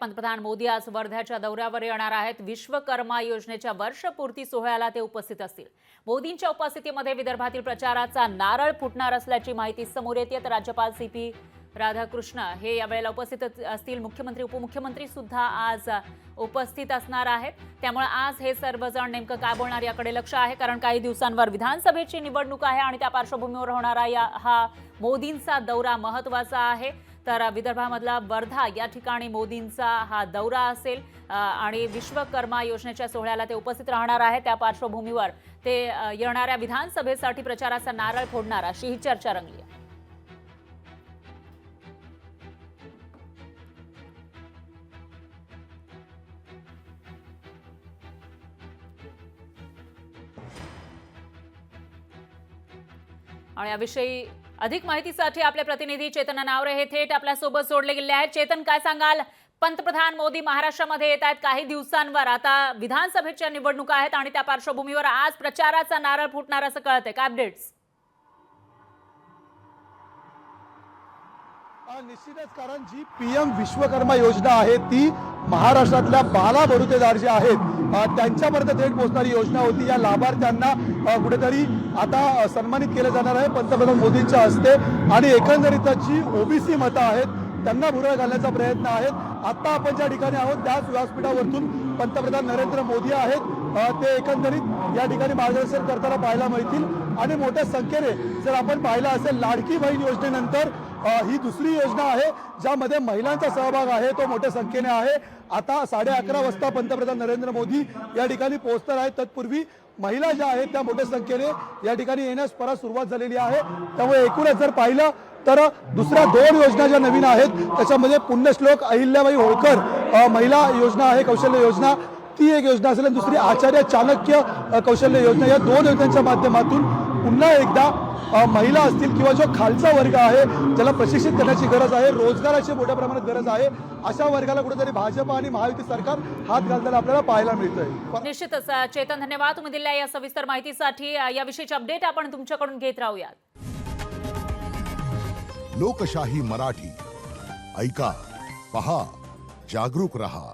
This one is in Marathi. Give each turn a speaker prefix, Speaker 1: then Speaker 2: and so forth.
Speaker 1: पंतप्रधान मोदी आज वर्ध्याच्या दौऱ्यावर येणार आहेत. विश्वकर्मा योजनेच्या वर्षपूर्ती सोहळ्याला ते उपस्थित असतील. मोदींच्या उपस्थितीमध्ये विदर्भातील प्रचाराचा नारळ फुटणार असल्याची माहिती समोर येते तर राज्यपाल सी पी राधाकृष्ण हे यावेळेला उपस्थित असतील. मुख्यमंत्री उपमुख्यमंत्री सुद्धा आज उपस्थित असणार आहेत. त्यामुळे आज हे सर्वजण नेमकं काय बोलणार याकडे लक्ष आहे. कारण काही दिवसांवर विधानसभेची निवडणूक आहे आणि त्या पार्श्वभूमीवर होणारा या हा मोदींचा दौरा महत्त्वाचा आहे. तर विदर्भामधला वर्धा या ठिकाणी मोदींचा हा दौरा असेल आणि विश्वकर्मा योजनेच्या सोहळ्याला ते उपस्थित राहणार आहे त्या पार्श्वभूमीवर ते येणाऱ्या विधानसभेसाठी प्रचाराचा नारळ फोडणार अशी ही चर्चा रंगली आहे. आणि याविषयी अधिक माहितीसाठी आपले प्रतिनिधी चेतन नावरे हे थेट आपल्यासोबत जोडले गेले आहेत. चेतन काय सांगाल? पंतप्रधान मोदी महाराष्ट्रामध्ये येत आहेत काही दिवसांवर. आता विधानसभेच्या निवडणुका आहेत आणि त्या पार्श्वभूमीवर आज प्रचाराचा नारळ फुटणार असं कळतंय. काय अपडेट्स
Speaker 2: निश्चितच कारण जी पी एम विश्वकर्मा योजना आहे ती महाराष्ट्रातल्या बाला बरुतेदार जे आहेत त्यांच्यापर्यंत थेट पोहोचणारी योजना होती. या लाभार्थ्यांना कुठेतरी आता सन्मानित केलं जाणार आहे पंतप्रधान मोदींच्या हस्ते. आणि एकंदरीत जी ओबीसी मतं आहेत त्यांना भुरळ घालण्याचा प्रयत्न आहे आता आपण ज्या ठिकाणी आहोत त्याच व्यासपीठावरतून पंतप्रधान नरेंद्र मोदी आहेत. ते एकंदरीत या ठिकाणी मार्गदर्शन करताना पाहायला मिळतील. आणि मोठ्या संख्येने जर आपण पाहिलं असेल लाडकी बहीण योजनेनंतर ही दुसरी योजना आहे ज्यामध्ये महिलांचा सहभाग आहे तो मोठ्या संख्येने आहे. आता साडे अकरा वाजता पंतप्रधान नरेंद्र मोदी या ठिकाणी पोहोचणार आहेत. तत्पूर्वी महिला ज्या आहेत त्या मोठ्या संख्येने या ठिकाणी येण्यास परत सुरुवात झालेली आहे. त्यामुळे एकूणच जर पाहिलं तर दुसऱ्या दोन योजना ज्या नवीन आहेत त्याच्यामध्ये पुण्यश्लोक अहिल्याबाई होळकर महिला योजना आहे कौशल्य योजना. ती एक योजना असेल. आणि दुसरी आचार्य चाणक्य कौशल्य योजना. या दोन योजनांच्या माध्यमातून पुन्हा एकदा महिला असतील किंवा जो खालचा वर्ग आहे ज्याला प्रशिक्षित करण्याची गरज आहे रोजगाराची मोठ्या प्रमाणात गरज आहे अशा वर्गाला कुठेतरी भाजप आणि महायुती सरकार हात घालताना आपल्याला पाहायला मिळतंय.
Speaker 1: निश्चितच चेतन धन्यवाद तुम्ही दिलेल्या या सविस्तर माहितीसाठी. अ, याविषयीची अपडेट आपण तुमच्याकडून घेत राहूयात.
Speaker 3: लोकशाही मराठी. ऐका पहा जागरूक रहा.